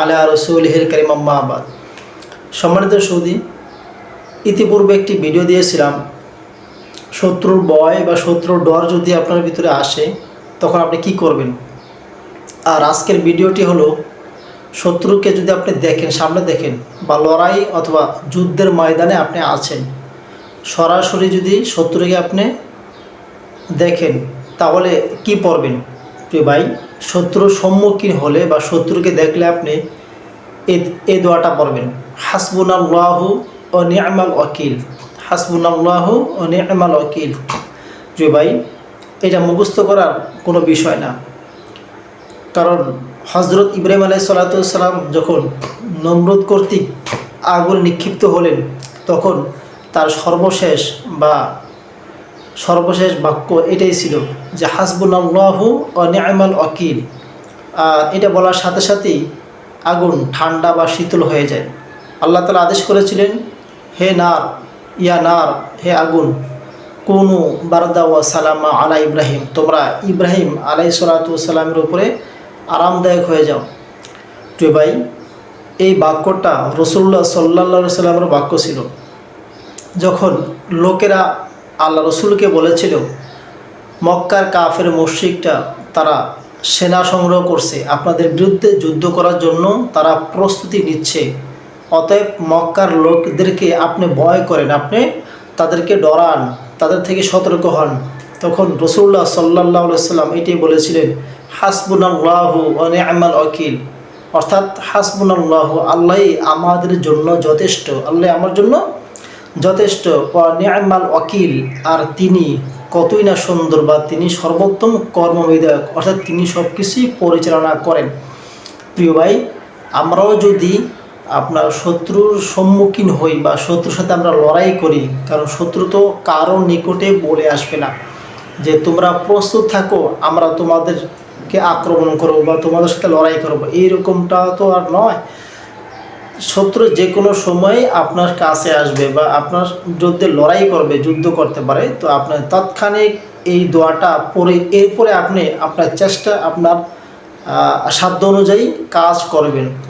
আলা সম্মানিত সৌদি, ইতিপূর্বে একটি ভিডিও দিয়েছিলাম, শত্রুর বয় বা শত্রুর ডর যদি আপনার ভিতরে আসে, তখন আপনি কি করবেন? আর আজকের ভিডিওটি হলো, শত্রুকে যদি আপনি দেখেন, সামনে দেখেন, বা লড়াই অথবা যুদ্ধের ময়দানে আপনি আছেন, সরাসরি যদি শত্রুকে আপনি দেখেন, তাহলে কি পড়বেন? প্রিয় ভাই শত্রুর সম্মুখীন হলে বা শত্রুকে দেখলে আপনি এই দোয়াটা পড়বেন। হাসবুন আল্লাহু ও নিয়ামাল ওয়াকিল। হাসবুন আল্লাহু ও নিয়ামাল প্রিয় ভাই এটা মুখস্থ করার কোনো বিষয় না। কারণ হজরত ইব্রাহিম আলাই সালাতাম যখন নমরুদ কর্তৃক আগুন নিক্ষিপ্ত হলেন, তখন তার সর্বশেষ বা সর্বশেষ বাক্য এটাই ছিল যে হাসবুল্লাহু অনিয়ামাল অকিল এটা বলার সাথে সাথেই আগুন ঠান্ডা বা শীতল হয়ে যায়। আল্লাহ তালা আদেশ করেছিলেন, হে নার, ইয়া নার, হে আগুন, কোনু বারদা ওয়া সালামা আলা ইব্রাহিম, তোমরা ইব্রাহিম আলাই সালাতামের উপরে আরামদায়ক হয়ে যাও। প্রিয় ভাই, এই বাক্যটা রসুল্লাহ সাল্লা সাল্লামের বাক্য ছিল। যখন লোকেরা আল্লাহ রসুলকে বলেছিল, মক্কার কাফের মসজিদটা তারা সেনা সংগ্রহ করছে, আপনাদের বিরুদ্ধে যুদ্ধ করার জন্য তারা প্রস্তুতি নিচ্ছে, অতএব মক্কার লোকদেরকে আপনি ভয় করেন, আপনি তাদেরকে ডরান, তাদের থেকে সতর্ক হন। তখন রসুল্লাহ সাল্লাহ সাল্লাম এটি বলেছিলেন, হাসবুনাল্লাহু অনেআমাল অকিল অর্থাৎ হাসবুনাল্লাহু আল্লাহ আমাদের জন্য যথেষ্ট, আল্লাহ আমার জন্য যথেষ্ট নিয়ামাল ওয়াকিল, আর তিনি কতই না সুন্দর বা তিনি সর্বোত্তম কর্মবিধায়ক, অর্থাৎ তিনি সব কিছুই পরিচালনা করেন। প্রিয় ভাই, আমরাও যদি আপনার শত্রুর সম্মুখীন হই বা শত্রুর সাথে আমরা লড়াই করি, কারণ শত্রু তো কারও নিকটে বলে আসবে না। যে তোমরা প্রস্তুত থাকো, আমরা তোমাদেরকে আক্রমণ করব বা তোমাদের সাথে লড়াই করব, এইরকমটা তো আর নয়। শত্রু যে কোনো সময় আপনার কাছে আসবে বা আপনার যুদ্ধে লড়াই করবে, যুদ্ধ করতে পারে, তো আপনার তৎক্ষণিক এই দোয়াটা পরে এরপরে আপনি আপনার চেষ্টা, আপনার সাধ্য অনুযায়ী কাজ করবেন।